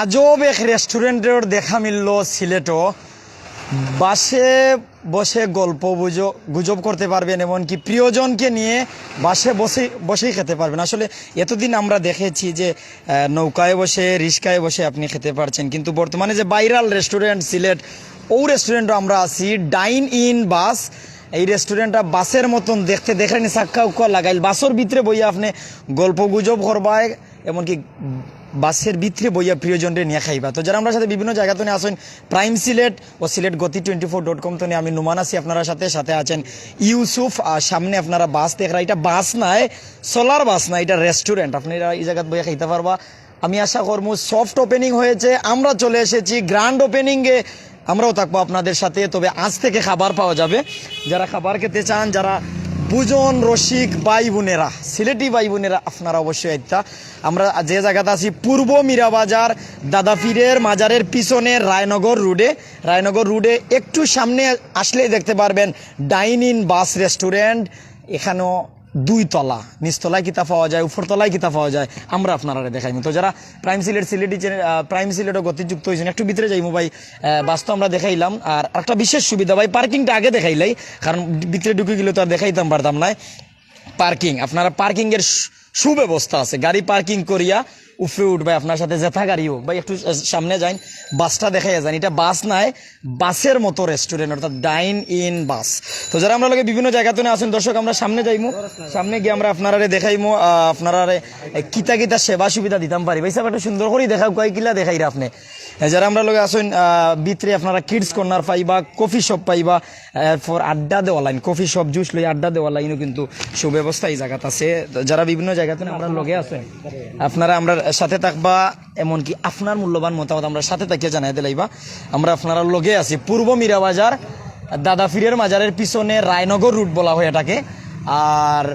আজব এক রেস্টুরেন্টের দেখা মিলল সিলেটও। বাসে বসে গল্প গুজব গুজব করতে পারবেন, এমনকি প্রিয়জনকে নিয়ে বাসে বসে বসেই খেতে পারবেন। আসলে এতদিন আমরা দেখেছি যে নৌকায় বসে, রিস্কায় বসে আপনি খেতে পারছেন। কিন্তু বর্তমানে যে বাইরাল রেস্টুরেন্ট সিলেট, ও রেস্টুরেন্টও আমরা আছি ডাইন ইন বাস এই রেস্টুরেন্টটা বাসের মতন দেখতে দেখেন সাক্ষা উক্কা লাগাইল। বাসের ভিতরে বইয়া আপনি গল্প গুজব করবায়, এমনকি বাসের ভিতরে বইয়া প্রিয়জনরে নিয়ে খাইবা। তো যারা আমরা সাথে বিভিন্ন জায়গা তো নিয়ে আসেন প্রাইম সিলেট ও সিলেট গতি টোয়েন্টি ফোর ডট কম তো আমি নুমান আছি, আপনারা সাথে সাথে আছেন। ইউসুফ আর সামনে আপনারা বাস দেখরা এটা বাস নাই, সোলার বাস না এটা রেস্টুরেন্ট আপনারা এই জায়গায় বইয়া খাইতে পারবা। আমি আশা করব সফট ওপেনিং হয়েছে, আমরা চলে এসেছি গ্র্যান্ড ওপেনিংয়ে আমরাও থাকব আপনাদের সাথে, তবে আজ থেকে খাবার পাওয়া যাবে। যারা খাবার খেতে চান, যারা বুজন, রসিক বাই বোনেরা সিলেটি বাই বোনেরা আপনারা অবশ্যই একটা আমরা যে জায়গাতে আছি, পূর্ব মীরাবাজার দাদাফিরের মাজারের পিছনে রায়নগর রোডে। রায়নগর রোডে একটু সামনে আসলেই দেখতে পারবেন ডাইন ইন বাস রেস্টুরেন্ট। এখানেও দুই তলা নিচতলায় কিতা পাওয়া যায়, উপর তলায় কিতা পাওয়া যায়, আমরা আপনারা দেখাইমু। তো যারা প্রাইম সিলেট সিলেটি প্রাইম সিলেটও গতিযুক্ত হয়েছেন, একটু ভিতরে যাইমু ভাই। বাস্তব আমরা দেখাইলাম। আর একটা বিশেষ সুবিধা ভাই, পার্কিংটা আগে দেখাইলাই, কারণ ভিতরে ঢুকে গেলে তো আর দেখাইতাম পারতাম না। পার্কিং, আপনারা পার্কিংয়ের সুব্যবস্থা আছে। গাড়ি পার্কিং করিয়া উফরে উঠবে, আপনার সাথে জেথা গাড়িও। ভাই, একটু সামনে যান বাসটা দেখাই যান। এটা বাস নাই, বাসের মতো রেস্টুরেন্ট অর্থাৎ ডাইন ইন বাস। তো যারা আমরা লোকে বিভিন্ন জায়গাতে আছেন, দর্শক, আমরা সামনে যাইমু। সামনে গিয়ে আমরা আপনারা দেখাইমু আপনারা কিতা কিতা সেবা সুবিধা দিতাম পারি। ভাই, সাহেব, একটু সুন্দর করে দেখাও, কয় কিলা দেখাই রে আপনি যারা আমরা লোকে আসেন ভিতরে আপনারা কিডস কর্নার পাইবা কফি শপ পাইবা ফর আড্ডা দেওয়া লাইন কফি শপ জুস লই আড্ডা দেওয়া লাইনও কিন্তু সুব্যবস্থা এই জায়গাতে আছে। যারা বিভিন্ন জায়গাতে আমরা লগে আছেন, আপনারা আমরা সাথে থাকবা, এমনকি আপনার মূল্যবান মতামত আমরা সাথে থাকিয়ে জানাই দিলাইবা আমরা আপনারা লগে আছি। পূর্ব মীরাবাজার দাদাফিরের মাজারের পিছনে রায়নগর রুট বলা হয় এটাকে। আর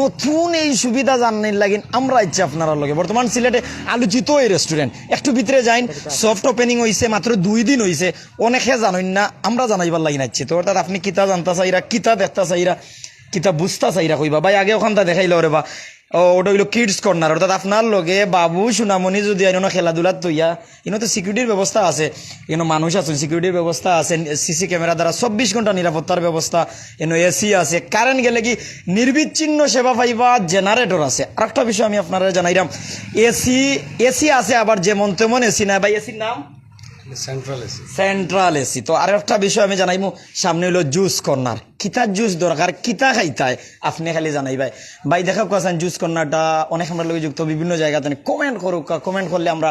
নতুন এই সুবিধা জানার লাগিন আমরা ইচ্ছে আপনারা লগে। বর্তমান সিলেটে আলোচিত এই রেস্টুরেন্ট একটু ভিতরে যাইন সফট ওপেনিং হইছে, মাত্র দুই দিন হইছে। অনেকে জানেন না, আমরা জানাইবার লাগি নাচ্ছে তো অর্থাৎ আপনি কিতা জানতা চাইরা, কিতা দেখতা চাইরা, কিতা বুঝতা চাইরা কইবা। ভাই, আগে ওখানটা দেখাইলো রে বা। ও, ওটা হইল কিডস কর্নার অর্থাৎ আপনার লগে বাবু সুনামনি যদি আইনো খেলাধুলার তৈয়া, ইনো তো সিকিউরিটির ব্যবস্থা আছে, ইনো মানুষ আছে সিকিউরিটির ব্যবস্থা আছে সিসি ক্যামেরা দ্বারা চব্বিশ ঘণ্টা নিরাপত্তার ব্যবস্থা এনো এসি আছে কারেন্ট গেলে কি নির্বিচ্ছিন্ন সেবা পাইবা জেনারেটর আছে। আরেকটা বিষয় আমি আপনারা জানাইলাম এসি এসি আছে আবার যেমন তেমন এসি নাই, ভাই এসির নাম? সেন্ট্রাল এসি তো আর একটা বিষয় আমি জানাইমু, সামনে হইল জুস কর্নার কিতার জুস দরকার, কিতা খাইতায় আপনি খালি জানাই ভাই ভাই দেখা কোয়াছেন জুস কর্নারটা অনেক আমরা লোক যুক্ত, বিভিন্ন জায়গাতে কমেন্ট করুক কমেন্ট করলে আমরা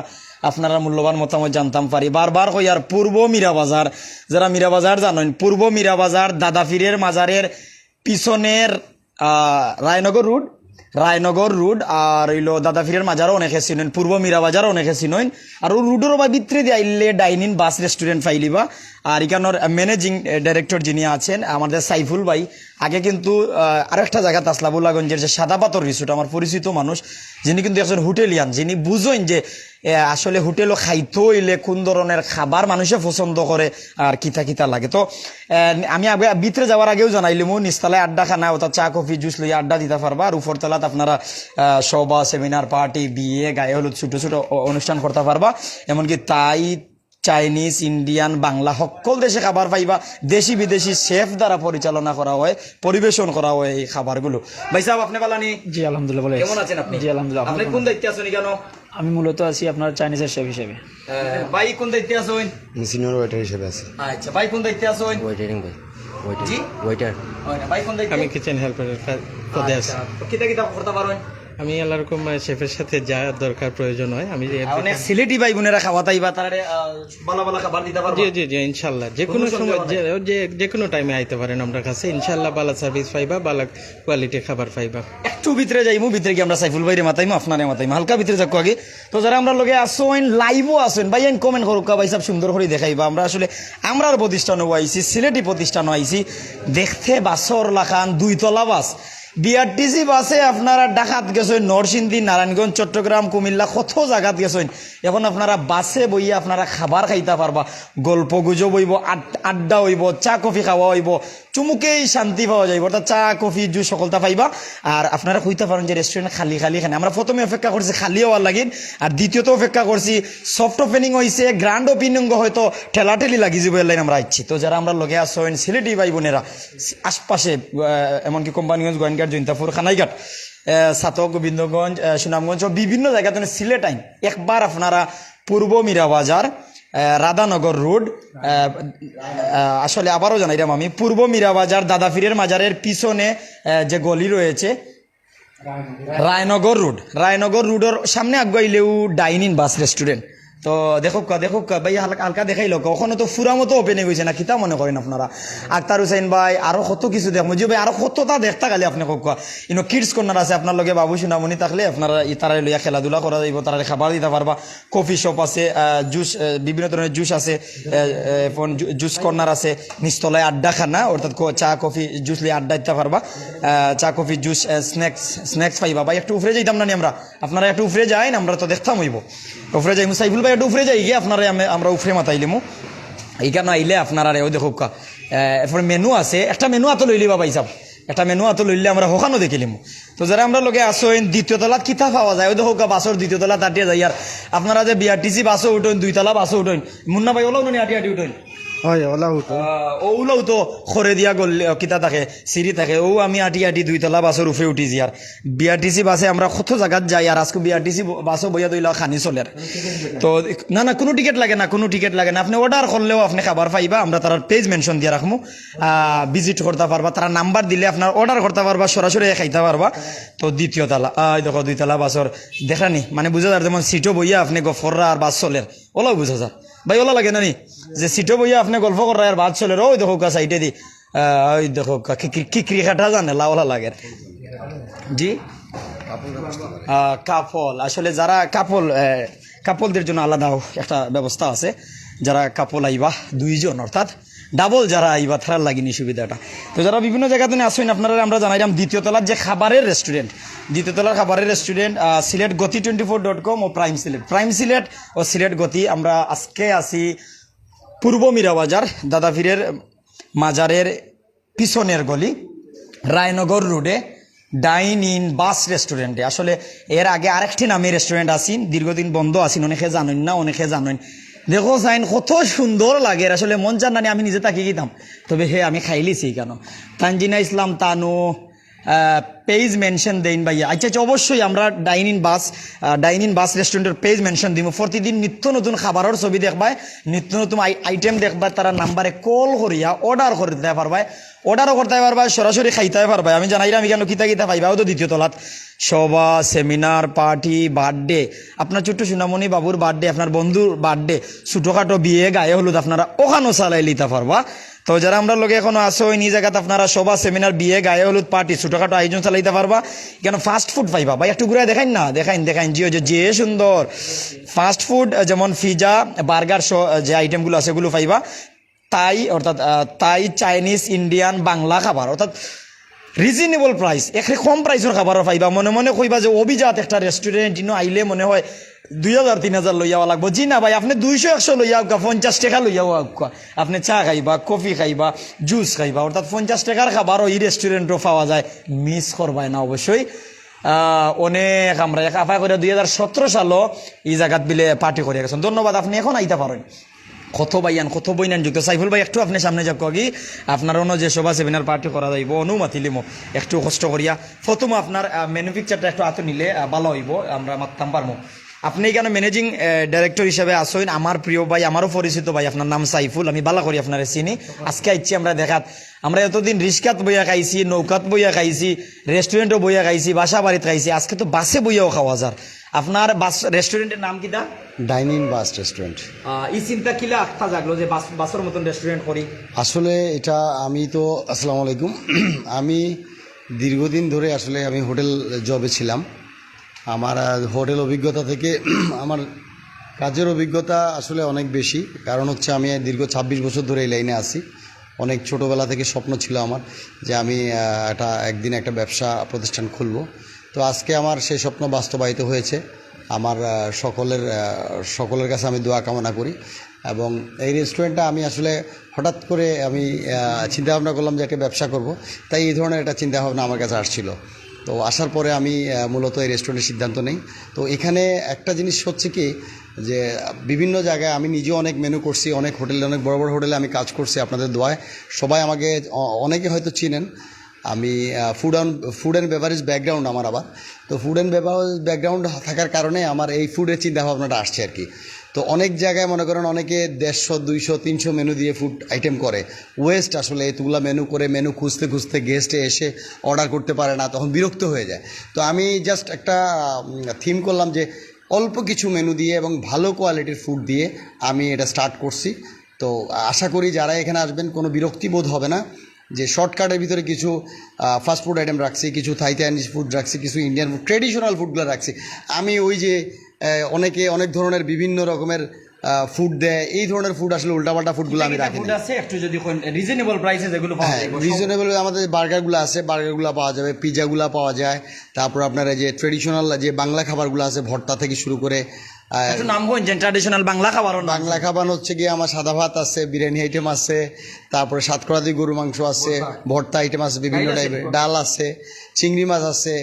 আপনারা মূল্যবান মতামত জানতাম পারি। বারবার কই, আর পূর্ব মীরাবাজার যারা মীরাবাজার জানেন, পূর্ব মীরাবাজার দাদাফিরের মাজারের পিছনের রায়নগর রোড রায়নগর রোড, আর হইল দাদাফিরের মাজারও অনেকে চিনেন, পূর্ব মীরাবাজারও অনেকে চিনেন। আর ও রুডেরও বা ভিতরে দিয়ে আইলে ডাইনিন বাস রেস্টুরেন্ট ফাইলিবা। আর এখানোর ম্যানেজিং ডাইরেক্টর যিনি আছেন আমাদের সাইফুল ভাই আগে কিন্তু আরেকটা জায়গা তাসলাবুল্লাগঞ্জের যে সাদা পাথর রিসোর্ট আমার পরিচিত মানুষ যিনি কিন্তু একজন হোটেলিয়ান যিনি বুঝেন যে আসলে হোটেলও খাইতে হইলে কোন ধরনের খাবার মানুষে পছন্দ করে আর কিতা কিতা লাগে। তো আমি আগে ভিতরে যাওয়ার আগেও জানাইলাম নিস্তালায় আড্ডা খানা অর্থাৎ চা কফি জুস লইয়া আড্ডা দিতে পারবা আর উপরতলাত আপনারা আহ, সভা সেমিনার পার্টি বিয়ে গায়ে হলুদ ছোট ছোট অনুষ্ঠান করতে পারবা। এমনকি তাই চাইনিজ ইন্ডিয়ান বাংলা সকল দেশে খাবার পাইবা। দেশি বিদেশি শেফ দ্বারা পরিচালনা করা হয় পরিবেশন করা হয় এই খাবারগুলো। ভাই সাহেব আপনি পালানি? জি আলহামদুলিল্লাহ বলে কেমন আছেন আপনি? জি আলহামদুলিল্লাহ আপনি কোন দায়িত্বে আছেন কেন আমি মূলত আছি আপনার চাইনিজের শেফ হিসেবে। ভাই কোন দায়িত্বে আছেন? আমি সিনিয়র ওয়েটার হিসেবে আছি। আচ্ছা ভাই কোন দায়িত্বে আছেন? ওয়েটারিং ভাই ওয়েটার জি? ওয়েটার হয় না, ভাই কোন দায়িত্বে? আমি কিচেন হেল্পারের পদে আছি আচ্ছা, তো কিতা কিতা করতে পারেন? আমি আল্লাহ রকম শেফের সাথে যা দরকার প্রয়োজন হয় আমি অনেক সিলেটি ভাই বোনেরা খাওয়াতাইবা তারা ভালো ভালো খাবার দিতে পারব? জি জি জি ইনশাল্লাহ। যে কোনো সময় যে যে- কোনো টাইমে আইতে পারেন আমরা কাছে। ইনশাল্লাহ বালা সার্ভিস পাইবা বালা কোয়ালিটি খাবার পাইবা। একটু ভিতরে যাইমু ভিতরে গিয়ে আমরা সাইফুল ভাইরে মাতাইমু আপনারে মাতাইমু। হালকা ভিতরে যাকো আগে। তো যারা আমরা লগে আসেন লাইভও আসেন ভাই আইন কমেন্ট করুক ভাই সব সুন্দর করে দেখাইবা। আমরা আসলে আমরার প্রতিষ্ঠানও আইছি সিলেটি প্রতিষ্ঠানও আইছি। দেখতে বাসর লাখান দুই তলা বাস। বিআরটিসি বাসে আপনারা ডাকাত গেছেন, নরসিংদী, নারায়ণগঞ্জ, চট্টগ্রাম, কুমিল্লা, কত জায়গাত গেছেন। এখন আপনারা বাসে বইয়ে আপনারা খাবার খাইতে পারবা, গল্প গুজব হইব আড্ডা হইব, চা, কফি খাওয়া হইব, চুমুকেই শান্তি পাওয়া যাইব। অর্থাৎ চা, কফি, জুস সকলটা পাইবা। আর আপনারা কইতে পারেন যে রেস্টুরেন্ট খালি খালি খানে আমরা প্রথমে অপেক্ষা করছি খালি হওয়ার লাগিন, আর দ্বিতীয়ত অপেক্ষা করছি সফট ওপেনিং হয়েছে গ্র্যান্ড ওপেনিং হয়তো ঠেলাঠেলি লাগি যাব এর লাইন আমরা আইছি তো যারা আমরা লগে আসেন সিলেটি ভাই বোনেরা, আশপাশে এমনকি কোম্পানিগঞ্জ গোয়েনঘাট জৈন্তাপুর খানাইঘাট। সাতক গোবিন্দগঞ্জ সুনামগঞ্জ বিভিন্ন জায়গাতে সিলেট আইন। একবার আপনারা পূর্ব মীরাবাজার রাধানগর রোড আসলে আবারও জানাইলাম আমি পূর্ব মীরাবাজার দাদাফিরের মাজারের পিছনে যে গলি রয়েছে রায়নগর। রোড রায়নগর রোডের সামনে আগুয়াইলেও ডাইনিং বাস রেস্টুরেন্ট তো দেখো দেখো ভাই, হালকা হালকা দেখাইল ওখানে তো ফুরা মতো ওপেনিং হয়েছে না, কিতা মনে করেন আপনারা? আক্তার হুসাইন ভাই আরও কত কিছু দেখ। মুজি ভাই আরও কতটা দেখতা খালি আপনি কক ইনো কিডস কর্নার আছে আপনার লগে বাবু সুনামনি থাকলে আপনারা তারা লইয়া খেলাধুলা করা যাইব তারা খাবার দিতে পারবা কফি শপ আছে জুস বিভিন্ন ধরনের জুস আছে এখন জুস কর্নার আছে নিচতলায় আড্ডা খানা অর্থাৎ চা, কফি জুস লিয়ে আড্ডা দিতে পারবা চা, কফি জুস স্ন্যাক্স স্ন্যাক্স পাইবা। ভাই, একটু উফরে যাইতাম নি আমরা? আপনারা একটু উফরে যাই আমরা তো দেখতাম হইব। উফরে যাই সাইফুল ভাই একটু উফরে যাই গিয়ে আপনারা আমি- আমরা উফরে মাতাইলিমু এইখানে আইলে আপনারা রেও দেখো এরপরে মেনু আছে, একটা মেনু আতো লইলি বাবা হিসাব। একটা মেনু আতো লইলে আমরা হোকানো দেখিলিম তো যারা আমরা লগে আসেন দ্বিতীয় তলাত কিতা পাওয়া যায়, ওই দেখো বাসর দ্বিতীয় তলা তাটিয়ে যাই আর আপনারা যে বিআরটিসি বাসও উঠেন দুই তলা বাসও উঠেন মুন্না ভাই ওলাও নি আটি আটি উঠেন হয় ওলা উঠো ওগুলোও তো খরে দিয়া গল কিতা থাকে সিঁড়ি থাকে। ও আমি আটি আটি দুইতলা বাসের উফে উঠিছি আর বিআরটিসি বাসে আমরা কত জায়গাত যাই আর আজকে বিআরটিসি বাসও বইয়া দইলা খানি চলে আর। তো না না কোনো টিকিট লাগে না কোনো টিকিট লাগে না। আপনি অর্ডার করলেও আপনি খাবার পাইবা আমরা তার পেজ মেনশন দিয়ে রাখব ভিজিট করতে পারবা তারা নাম্বার দিলে আপনার অর্ডার করতে পারবা সরাসরি খাইতে পারবা। তো দ্বিতীয় তালা আহ, দেখো দুইতলা বাসর দেখানি মানে বুঝা যার যেমন সিটও বইয়া আপনি গফররা আর বাস চলের ওলাও বুঝা যায় ভাই, ওলা লাগে নানি? যে সিটও বইয়া আপনি গল্প করা আর বাদ চলে ওই দেখো সাইডে দি। ওই দেখো কিকরি ক্রিকেটা জানে? লাওলা লাগে। জি? কাপল। আসলে যারা কাপল কাপলদের জন্য আলাদা একটা ব্যবস্থা আছে। যারা কাপল আইবা, দুইজন, অর্থাৎ ডাবল যারা আইবা তারার লাগিনি সুবিধাটা। তো যারা বিভিন্ন জায়গাতে আসেন, আপনারা আমরা জানাইলাম দ্বিতীয় তলার যে খাবারের রেস্টুরেন্ট দ্বিতীয় তলার খাবারের restaurant Sylhet Goti twenty four dot com ও প্রাইম সিলেট। প্রাইম সিলেট ও সিলেট গতি, আমরা আজকে আসি পূর্ব মীরাবাজার দাদাফিরের মাজারের পিছনের গলি, রায়নগর রোডে ডাইন ইন বাস রেস্টুরেন্টে আসলে এর আগে আরেকটি নামে রেস্টুরেন্ট আসিন দীর্ঘদিন বন্ধ আসিন অনেকে জানেন না, অনেকে জানেন। দেখো সাইন কত সুন্দর লাগে। আসলে মন চান নানি আমি নিজে তাকে গিতাম তবে হে, আমি খাইলিছি কেন? তানজিনা ইসলাম, তানু পেজ মেনশন দেন ভাইয়া। আচ্ছা আচ্ছা অবশ্যই আমরা ডাইন ইন বাস ডাইন ইন বাস রেস্টুরেন্টের পেজ মেনশন দিব প্রতিদিন নিত্য নতুন খাবারের ছবি দেখবায় নিত্য নতুন আইটেম দেখবা তারা নাম্বারে কল করিয়া অর্ডার করে দিতে পারবায় অর্ডারও করতে পারবা, সরাসরি খাইতে পারবা। আমি জানাইলাম কেন কিতা কিতা পাইবা তো দ্বিতীয় তলাত। সভা সেমিনার পার্টি বার্থডে আপনার ছোট্ট সুনামণি বাবুর বার্থডে আপনার বন্ধুর বার্থডে ছোটোখাটো বিয়ে, গায়ে হলুদ আপনারা ওখানেও চালাই লিতে পারবা। তো যারা আমরা লোকে এখনও আসো এই জায়গাতে আপনারা সভা সেমিনার বিয়ে, গায়ে হলুদ পার্টি ছোটোখাটো আয়োজন চালাইতে পারবা। কেন ফাস্ট ফুড পাইবা। ভাই, একটু ঘুরে দেখাইন না? দেখাইন দেখাইন। জিও, যে যে সুন্দর। ফাস্ট ফুড যেমন পিজা বার্গার যে আইটেমগুলো আছে সেগুলো পাইবা। তাই, অর্থাৎ তাই চাইনিজ ইন্ডিয়ান বাংলা খাবার, অর্থাৎ রিজনেবল প্রাইস এখানে কম প্রাইসের খাবার পাইবা। মনে মনে কইবা যে অভিজাত একটা রেস্টুরেন্ট ইনো আইলে মনে হয় দুই হাজার তিন হাজার লইয়াও লাগবো। জি না ভাই, আপনি দুইশো, একশো লইয়া আউকা পঞ্চাশ টাকা লইয়াও আউকা আপনি চা খাইবা, কফি খাইবা জুস খাইবা, অর্থাৎ পঞ্চাশ টাকার খাবারও এই রেস্টুরেন্টও পাওয়া যায়। মিস করবাই না অবশ্যই। অনেক আমরা এক করে দুই হাজার সতেরো সালও এই জায়গাত বিলে পার্টি করে গেছেন। ধন্যবাদ, আপনি এখন আইতে পারেন। কত বাইয়ান কত বইনান যুক্ত। সাইফুল ভাই, একটু আপনি সামনে যাক কি আপনার অন্য যে সভা সেমিনার পার্টি করা যাইব, অনুমতি লিমো। একটু কষ্ট করিয়া। প্রথম আপনার ম্যানুফ্যাকচারটা একটু হাতে নিলে ভালো হইব, আমরা মারতাম পারব আপনি কেন ম্যানেজিং ডাইরেক্টর হিসেবে আসেন আমার প্রিয় ভাই আমারও পরিচিত ভাই আপনার নাম সাইফুল আমি বালা করি আপনার চিনি। আজকে আইছি আমরা দেখাত আমরা এতদিন রিস্কাত বইয়া খাইছি নৌকাত বইয়া খাইছি রেস্টুরেন্টও বইয়া খাইছি বাসা বাড়িতে খাইছি আজকে তো বাসে বইয়াও খাওয়া যার। আপনার বাস রেস্টুরেন্টের নাম কিটা ডাইনিং বাস রেস্টুরেন্ট এই চিন্তা কিলা আস্থা জাগলো যে বাস বাসের মতন রেস্টুরেন্ট করি? আসলে এটা আমি তো আসসালামু আলাইকুম। আমি দীর্ঘদিন ধরে আসলে আমি হোটেল জবে ছিলাম। আমার হোটেল অভিজ্ঞতা থেকে আমার কাজের অভিজ্ঞতা আসলে অনেক বেশি। কারণ হচ্ছে আমি দীর্ঘ ছাব্বিশ বছর ধরে এই লাইনে আছি। অনেক ছোটোবেলা থেকে স্বপ্ন ছিল আমার যে আমি একটা একদিন একটা ব্যবসা প্রতিষ্ঠান খুলব। তো আজকে আমার সেই স্বপ্ন বাস্তবায়িত হয়েছে। আমার সকলের সকলের কাছে আমি দোয়া কামনা করি। এবং এই রেস্টুরেন্টটা আমি আসলে হঠাৎ করে আমি চিন্তাভাবনা করলাম যে একটা ব্যবসা করব। তাই এই ধরনের একটা চিন্তাভাবনা আমার কাছে আসছিল। তো আসার পরে আমি মূলত এই রেস্টুরেন্টের সিদ্ধান্ত নেই। তো এখানে একটা জিনিস হচ্ছে কি, যে বিভিন্ন জায়গায় আমি নিজেও অনেক মেনু করছি, অনেক হোটেলে অনেক বড় বড় হোটেলে আমি কাজ করছি আপনাদের দোয়ায়। সবাই আমাকে অনেকে হয়তো চিনেন। আমি food and food and beverage background আমার আবার। তো ফুড অ্যান্ড বেভারেজ ব্যাকগ্রাউন্ড থাকার কারণে আমার এই ফুডের চিন্তাভাবনাটা আসছে আর কি। তো অনেক জায়গায় মনে করেন অনেকে দেড়শো, দুইশো, তিনশো মেনু দিয়ে ফুড আইটেম করে। ওয়েস্ট আসলে এতগুলো মেনু করে মেনু খুঁজতে খুঁজতে গেস্টে এসে অর্ডার করতে পারে না, তখন বিরক্ত হয়ে যায়। তো আমি জাস্ট একটা থিম করলাম যে অল্প কিছু মেনু দিয়ে এবং ভালো কোয়ালিটির ফুড দিয়ে আমি এটা স্টার্ট করছি। তো আশা করি যারা এখানে আসবেন, কোনো বিরক্তি বোধ হবে না। যে শর্টকাটের ভিতরে কিছু ফাস্ট ফুড আইটেম রাখছি, কিছু থাই চাইনিজ ফুড রাখছি, কিছু ইন্ডিয়ান ফুড ট্রেডিশনাল ফুডগুলো রাখছি। আমি ওই যে অনেকে অনেক ধরনের বিভিন্ন রকমের ফুড দেয়। এই ধরনের ফুড আসলে উল্টাপাল্টা ফুডগুলো আমি রাখি ফুড আছে একটু যদি রিজনেবল প্রাইসে যেগুলো পাওয়া হ্যাঁ যায় রিজনেবল আমাদের বার্গারগুলো আছে বার্গারগুলো পাওয়া যাবে পিৎজাগুলো পাওয়া যায়। তারপর আপনার এই যে ট্রেডিশনাল যে বাংলা খাবারগুলো আছে ভর্তা থেকে শুরু করে নাম কোন ট্র্যাডিশনাল বাংলা খাবার বাংলা খাবার হচ্ছে গিয়ে আমার সাদা ভাত আছে বিরিয়ানি আইটেম আছে তারপরে সাতকড়া দিয়ে গরু মাংস আছে ভর্তা। আইটেম আছে বিভিন্ন টাইপের ডাল আছে চিংড়ি মাছ আছে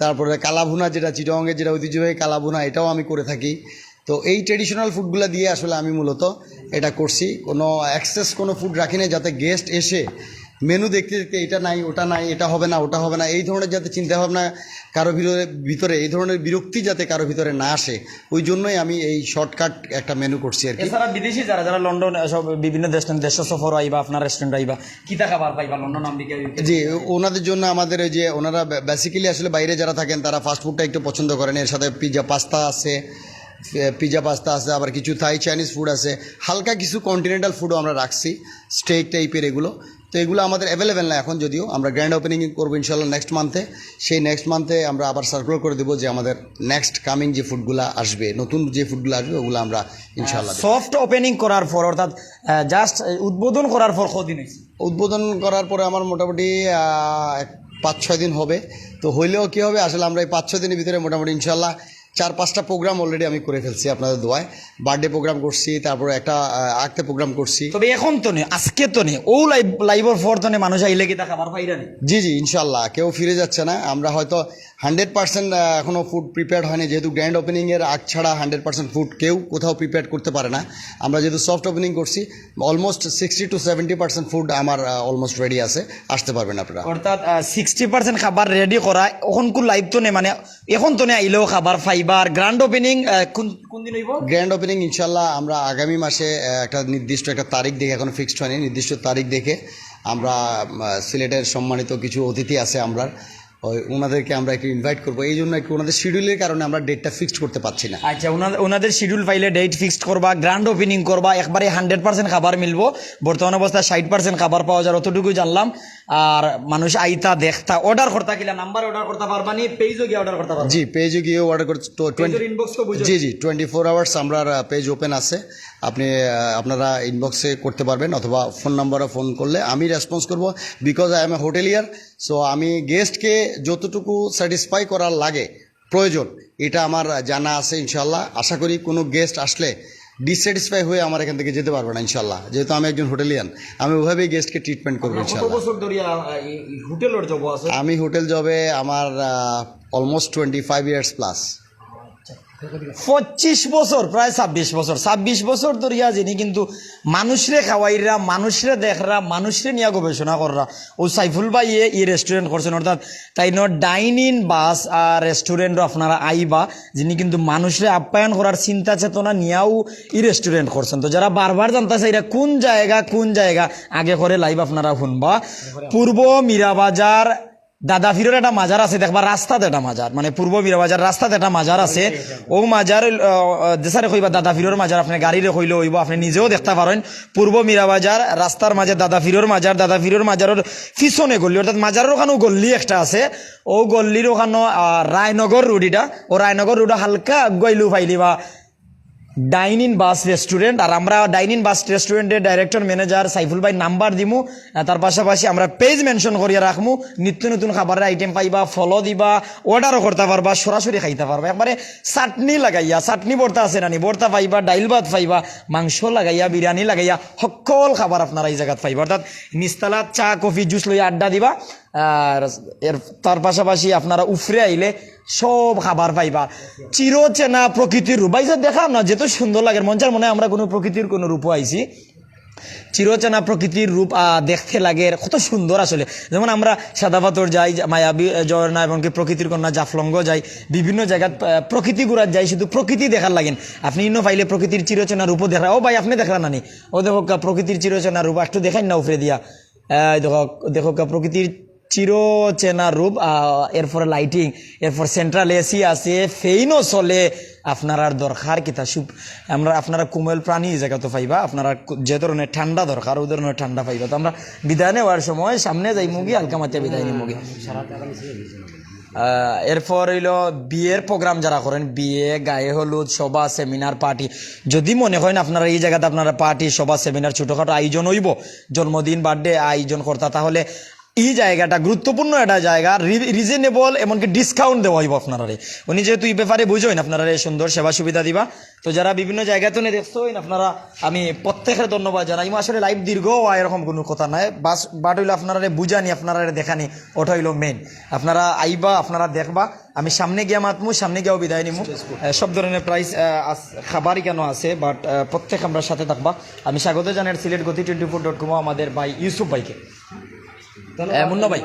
তারপরে কালাভুনা যেটা চিটংয়ের যেটা ঐতিহ্যবাহী কালাভুনা, এটাও আমি করে থাকি। তো এই ট্রেডিশনাল ফুডগুলো দিয়ে আসলে আমি মূলত এটা করছি। কোনো অ্যাক্সেস কোনো ফুড রাখি না যাতে গেস্ট এসে মেনু দেখতে দেখতে এটা নাই ওটা নাই এটা হবে না ওটা হবে না এই ধরনের যাতে চিন্তাভাবনা কারও ভিতরে ভিতরে এই ধরনের বিরক্তি যাতে কারও ভিতরে না আসে ওই জন্যই আমি এই শর্টকাট একটা মেনু করছি আর কি। এছাড়া বিদেশি যারা যারা লন্ডন সব বিভিন্ন দেশ দেশ সফর আইবা আপনার রেস্টুরেন্ট আইবা কিতা খাবার পাইবা লন্ডন আমেরিকা জি ওনাদের জন্য আমাদের ওই যে ওনারা বেসিক্যালি আসলে বাইরে যারা থাকেন তারা ফাস্ট ফুডটা একটু পছন্দ করেন। এর সাথে পিজা পাস্তা আছে পিজা পাস্তা আছে আবার কিছু থাই চাইনিজ ফুড আছে। হালকা কিছু কন্টিনেন্টাল ফুডও আমরা রাখছি স্টেক টাইপের এগুলো। তো এগুলো আমাদের অ্যাভেলেবেল না এখন যদিও। আমরা গ্র্যান্ড ওপেনিং করব ইনশাল্লাহ নেক্সট মান্থে সেই নেক্সট মান্থে আমরা আবার সার্কুলার করে দেবো যে আমাদের নেক্সট কামিং যে ফুডগুলো আসবে নতুন যে ফুডগুলো আসবে ওগুলো আমরা ইনশাল্লাহ সফট ওপেনিং করার পর অর্থাৎ জাস্ট উদ্বোধন করার পর কদিন উদ্বোধন করার পরে আমার মোটামুটি এক পাঁচ ছয় দিন হবে। তো হইলেও কী হবে আসলে আমরা এই পাঁচ ছয় দিনের ভিতরে মোটামুটি ইনশাল্লাহ চার পাঁচটা প্রোগ্রাম অলরেডি আমি করে ফেলছি আপনাদের দোয়ায়। বার্থডে প্রোগ্রাম করছি তারপরে একটা আঁকতে প্রোগ্রাম করছি। তবে এখন তো নেই আজকে তো নেই। ও লাইভ লাইভের ফর তো নেই মানুষ আইলে কি পাইরা নেই? জি জি ইনশাল্লাহ কেউ ফিরে যাচ্ছে না। আমরা হয়তো হান্ড্রেড পার্সেন্ট এখনও ফুড প্রিপেয়ার হয়নি। যেহেতু গ্র্যান্ড ওপেনিংয়ের আগ ছাড়া হান্ড্রেড পার্সেন্ট ফুড কেউ কোথাও প্রিপেয়ার করতে পারে না। আমরা যেহেতু সফট ওপেনিং করছি almost sixty to seventy percent food আমার অলমোস্ট রেডি আছে। আসতে পারবেন আপনারা। অর্থাৎ সিক্সটি পার্সেন্ট খাবার রেডি করা এখন কোন লাইভ তো নেই মানে এখন তো নেই আইলেও খাবার ফাইবার গ্র্যান্ড ওপেনিং কোন কোন দিন হইব? গ্র্যান্ড ওপেনিং ইনশাল্লাহ আমরা আগামী মাসে একটা নির্দিষ্ট একটা তারিখ দেখে এখনও ফিক্সড হয়নি। নির্দিষ্ট তারিখ দেখে আমরা সিলেটের সম্মানিত কিছু অতিথি আছে আমরা ওনাদেরকে আমরা একটু ইনভাইট করব। এই জন্য একটু ওনাদের শিডিউলের কারণে আমরা ডেটটা ফিক্সড করতে পারছি না। আচ্ছা ওনাদের ওনাদের শিডিউল পাইলে ডেট ফিক্সড করবা গ্র্যান্ড ওপেনিং করবা, একবারে হান্ড্রেড পার্সেন্ট খাবার মিলবো। বর্তমান অবস্থায় ষাট পার্সেন্ট খাবার পাওয়া যায় অতটুকু জানলাম। আর মানুষ আইতা দেখতা অর্ডার করতা কিলা নাম্বার অর্ডার করতে পারবা নি পেজও গিয়ে অর্ডার করতে পারবা। জি পেজে গিয়ে অর্ডার করতে বুঝো? জি জি টোয়েন্টি ফোর আওয়ার্স আমরা পেজ ওপেন আছে। আপনি আপনারা ইনবক্সে করতে পারবেন অথবা ফোন নাম্বারে ফোন করলে আমি রেসপন্স করব because I am a hotelier so আমি গেস্টকে যতটুকু স্যাটিসফাই করার লাগে প্রয়োজন এটা আমার জানা আছে ইনশাল্লাহ আশা করি কোনো গেস্ট আসলে ডিসস্যাটিসফাই হয়ে আমার এখান থেকে যেতে পারব না ইনশাল্লাহ যেহেতু আমি একজন হোটেলিয়ান আমি ওভাবেই গেস্টকে ট্রিটমেন্ট করব আমি হোটেল জবে আমার almost twenty five years plus পঁচিশ বছর প্রায় ছাব্বিশ বছর। ছাব্বিশ বছর ধরিয়া যিনি কিন্তু মানুষরে খাওয়াইরা মানুষরে দেখরা মানুষরে নিয়ে গবেষণা কররা। ও সাইফুল ভাই ই রেস্টুরেন্ট করছেন অর্থাৎ তাই ন ডাইনিং বাস আর রেস্টুরেন্ট আপনারা আইবা যিনি কিন্তু মানুষরে আপ্যায়ন করার চিন্তা চেতনা নিয়েও ই রেস্টুরেন্ট করছেন। তো যারা বারবার জানতেছে এটা কোন জায়গা কোন জায়গা আগে করে লাইভ আপনারা শুনবা। পূর্ব মীরাবাজার দাদা ফিরের একটা মাজার আছে, দেখবা রাস্তাতে একটা মাজার মানে পূর্ব মীরাবাজার রাস্তাতে একটা মাজার আছে। ও মাজার দেশারে কইবা দাদা ফিরোর মাজার, আপনি গাড়িরে কইলে হইব, আপনি নিজেও দেখতে পারেন। পূর্ব মীরাবাজার রাস্তার মাঝে দাদা ফিরোর মাজার, দাদা ফিরোর মাজারের পিছনে গল্লি অর্থাৎ মাজারের ওখানেও গল্লি একটা আছে। ও গল্লির ওখানে রায়নগর রোড এটা। ও রায়নগর রোড হালকা আগুয়াইলু পাইলি বা ডাইন ইন বাস রেস্টুরেন্ট, আর আমরা ডাইন ইন বাস রেস্টুরেন্টের ডাইরেক্টর ম্যানেজার সাইফুল ভাই নাম্বার দিমু। তার পাশাপাশি আমরা পেজ মেনশন করিয়া রাখমু। নিত্য নতুন খাবারের আইটেম পাইবা ফলো দিবা অর্ডারও করতে পারবা, সরাসরি খাইতে পারবা। একবারে চাটনি লাগাইয়া, চাটনি বর্তা আছে নানি বর্তা পাইবা, ডাইল ভাত পাইবা, মাংস লাগাইয়া, বিরিয়ানি লাগাইয়া, সকল খাবার আপনারা এই জায়গাত পাইবা। অর্থাৎ নিস্তালাত চা, কফি, জুস লইয়া আড্ডা দিবা। এর তার পাশাপাশি আপনারা উফরে আইলে সব খাবার পাইবা। চিরচেনা প্রকৃতির রূপ। ভাই দেখাম না যেত সুন্দর লাগে। মঞ্চার মনে আমরা কোনো প্রকৃতির কোনো রূপ আইছি। চিরচেনা প্রকৃতির রূপ দেখতে লাগে। কত সুন্দর আসলে। যেমন আমরা সাদা পাথর যাই মায়াবী ঝর্ণা, এমনকি প্রকৃতির কন্যা জাফলঙ্গ যাই। বিভিন্ন জায়গায় প্রকৃতি ঘুরার যাই, শুধু প্রকৃতি দেখার লাগেন। আপনি ইনো পাইলে প্রকৃতির চিরচেনা রূপও দেখা ও ভাই, আপনি দেখলেন নানি। ও দেখো প্রকৃতির চিরচেনা রূপ। একটু দেখাই না উফরে দিয়া। দেখো দেখো প্রকৃতির চিরচেনা রূপ এরপরে লাইটিং এরপর সেন্ট্রাল এসি আছে ফেইনও চলে। আপনার আর দরকার কিতা সুপ আমরা আপনারা কোমল প্রাণী জায়গা তো পাইবা, আপনারা যে ধরনের ঠান্ডা দরকার, ওই ধরনের ঠান্ডা পাইবা। তো আমরা বিদায় নেওয়ার সময় সামনে যাই মুগি, হালকা মাত্রা বিদায় নিই মুগি। এরপর হইল বিয়ের প্রোগ্রাম যারা করেন, বিয়ে, গায়ে হলুদ, সভা সেমিনার পার্টি যদি মনে হয় না আপনারা এই জায়গাতে আপনারা পার্টি সভা সেমিনার ছোটোখাটো আয়োজন হইব, জন্মদিন বার্থডে আয়োজন কর্তা, তাহলে এই জায়গাটা গুরুত্বপূর্ণ একটা জায়গা রিজনেবল এমনকি ডিসকাউন্ট দেওয়া হইব আপনারা উনি যেহেতু এই ব্যাপারে বুঝেন আপনারা সুন্দর সেবা সুবিধা দিবা। তো যারা বিভিন্ন জায়গাতে নিয়ে দেখছেন আপনারা আমি প্রত্যেকের ধন্যবাদ জানাই। আসলে লাইফ দীর্ঘ এরকম কোনো কথা নাই। বাস বাট হইল আপনারা বুঝানি আপনারা দেখানি ওটা হইল মেন আপনারা আইবা আপনারা দেখবা। আমি সামনে গিয়া মাতমু সামনে গিয়াও বিদায় নিমু। সব ধরনের প্রাইস খাবারই কেন আছে বাট প্রত্যেক আমরা সাথে থাকবা। আমি স্বাগত জানাই সিলেট গতি টোয়েন্টি ফোর ডট কমও আমাদের ভাই ইউসুফ ভাইকে। মুন্না ভাই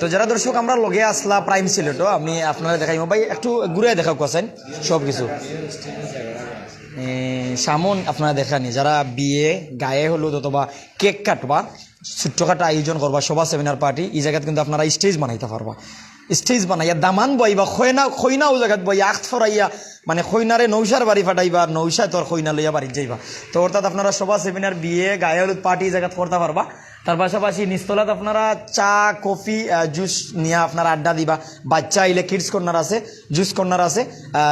তো যারা দর্শক আমরা লগে আসলা প্রাইম সিলেটও আমি আপনারা দেখাইব ভাই, একটু ঘুরে দেখা কোয়াছেন সব কিছু সামন আপনারা দেখানি, যারা বিয়ে, গায়ে হলুদ অথবা কেক কাটবা, ছোট্টখাটো আয়োজন করবা, সভা সেমিনার পার্টি এই জায়গাত কিন্তু আপনারা স্টেজ বানাইতে পারবা। স্টেজ বানাইয়া দামান বইবা খয়না খয়নাও জায়গাত বইয়া, আখ ফরাইয়া মানে খৈনারে নৌসার বাড়ি ফাটাইবা আর নৌসা তোর খৈনা লইয়া বাড়ি যাইবা। তো অর্থাৎ আপনারা সভা সেমিনার বিয়ে, গায়ে হলুদ পার্টি এই জায়গাত করতে পারবা। তার পাশাপাশি নিস্তলাত আপনারা চা, কফি জুস নিয়ে আপনারা আড্ডা দিবা। বাচ্চা আইলে কিডস কর্নার আছে, জুস কর্নার আছে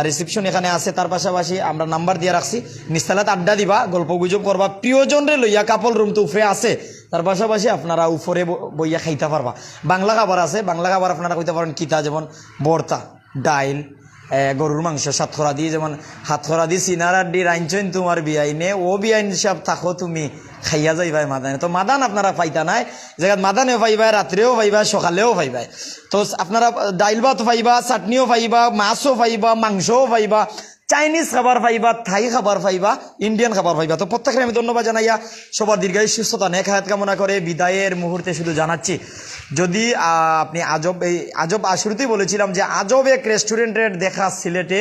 রিসেপশন এখানে আছে। তার পাশাপাশি আমরা নাম্বার দিয়ে রাখছি, নিস্তালাত আড্ডা দিবা, গল্প গুজব করবা। প্রিয়জন রে লইয়া কাপল রুম তো উফরে আছে। তার পাশাপাশি আপনারা উপরে বইয়া খাইতে পারবা। বাংলা খাবার আছে, বাংলা খাবার আপনারা কইতে পারেন কিতা, যেমন বর্তা, ডাইল গরুর মাংস সাতখরা দিয়ে যেমন হাতখরা দিয়ে সিনার আড্ডি রাইনছেন তোমার বিয়াইনে ও বিয়াইন সব থাকো তুমি, খাইয়া যাইবাই মাদানে। তো মাদান আপনারা পাইতা নাই জায়গাত মাদানেও পাইবাই রাত্রেও পাইবা সকালেও পাইবাই তো আপনারা ডাইল ভাত পাইবা চাটনিও পাইবা মাছও পাইবা মাংসও পাইবা চাইনিজ খাবার পাইবা থাই খাবার পাইবা ইন্ডিয়ান খাবার পাইবা। তো প্রত্যেকের আমি ধন্যবাদ জানাইয়া সবার দীর্ঘায়ু সুস্থতা, নেক হায়াত কামনা করে বিদায়ের মুহূর্তে শুধু জানাচ্ছি। যদি আপনি আজব, এই আজব শুরুতেই বলেছিলাম যে আজব এক রেস্টুরেন্টের দেখা সিলেটে,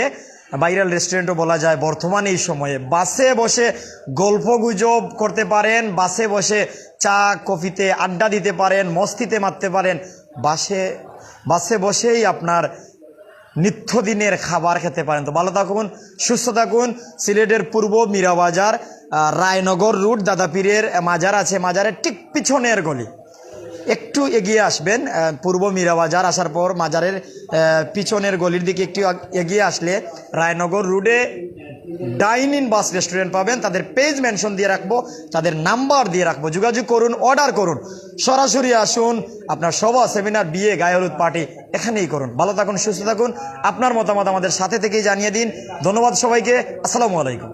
ভাইরাল রেস্টুরেন্টও বলা যায় বর্তমানে এই সময়ে। বাসে বসে গল্প গুজব করতে পারেন, বাসে বসে চা, কফিতে আড্ডা দিতে পারেন, মস্তিতে মারতে পারেন। বাসে বাসে বসেই আপনার নিত্যদিনের খাবার খেতে পারেন। তো ভালো থাকুন, সুস্থ থাকুন। সিলেটের পূর্ব মীরাবাজার রায়নগর রুট, দাদাপীরের মাজার আছে, মাজারের ঠিক পিছনের গলি। একটু এগিয়ে আসবেন পূর্ব মীরাবাজার আসার পর মাজারের পিছনের গলির দিকে একটু এগিয়ে আসলে রায়নগর রোডে ডাইন ইন বাস রেস্টুরেন্ট পাবেন। তাদের পেজ মেনশন দিয়ে রাখব, তাদের নাম্বার দিয়ে রাখব। যোগাযোগ করুন অর্ডার করুন। সরাসরি আসুন, আপনার সভা সেমিনার বিয়ে, গায়ে হলুদ পার্টি এখানেই করুন। ভালো থাকুন, সুস্থ থাকুন। আপনার মতামত আমাদের সাথে থেকেই জানিয়ে দিন। ধন্যবাদ সবাইকে। আসসালামু আলাইকুম।